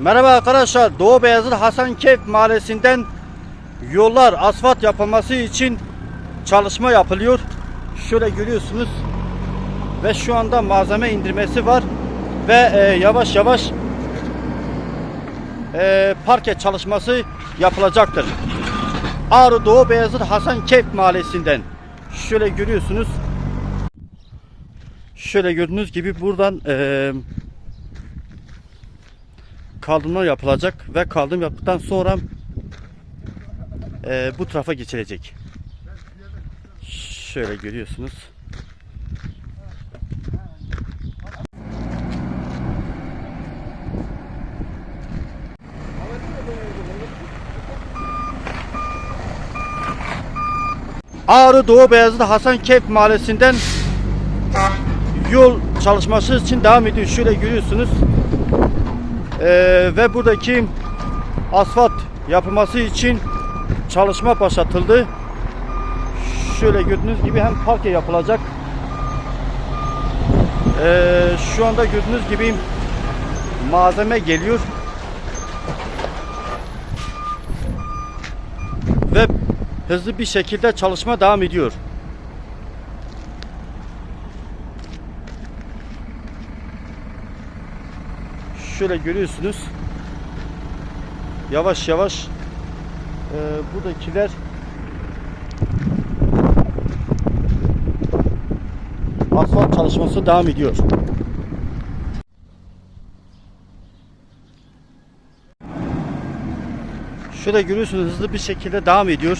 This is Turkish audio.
Merhaba arkadaşlar. Doğu Beyazıt Hasankeyf Mahallesi'nden yollar asfalt yapılması için çalışma yapılıyor. Şöyle görüyorsunuz. Ve şu anda malzeme indirmesi var. Ve e, yavaş yavaş e, parke çalışması yapılacaktır. Ağrı Doğu Beyazıt Hasankeyf Mahallesi'nden. Şöyle görüyorsunuz. Şöyle gördüğünüz gibi buradan e, kaldırma yapılacak ve kaldım yaptıktan sonra e, bu tarafa geçilecek. Şöyle görüyorsunuz. Ağrı Doğu Beyazıt Hasankeyf Mahallesi'nden yol çalışması için devam ediyor. Şöyle görüyorsunuz. Ee, ve buradaki asfalt yapılması için çalışma başlatıldı. Şöyle gördüğünüz gibi hem parke yapılacak. Ee, şu anda gördüğünüz gibi malzeme geliyor. Ve hızlı bir şekilde çalışma devam ediyor. Şöyle görüyorsunuz. Yavaş yavaş e, buradakiler asfalt çalışması devam ediyor. Şöyle görüyorsunuz hızlı bir şekilde devam ediyor.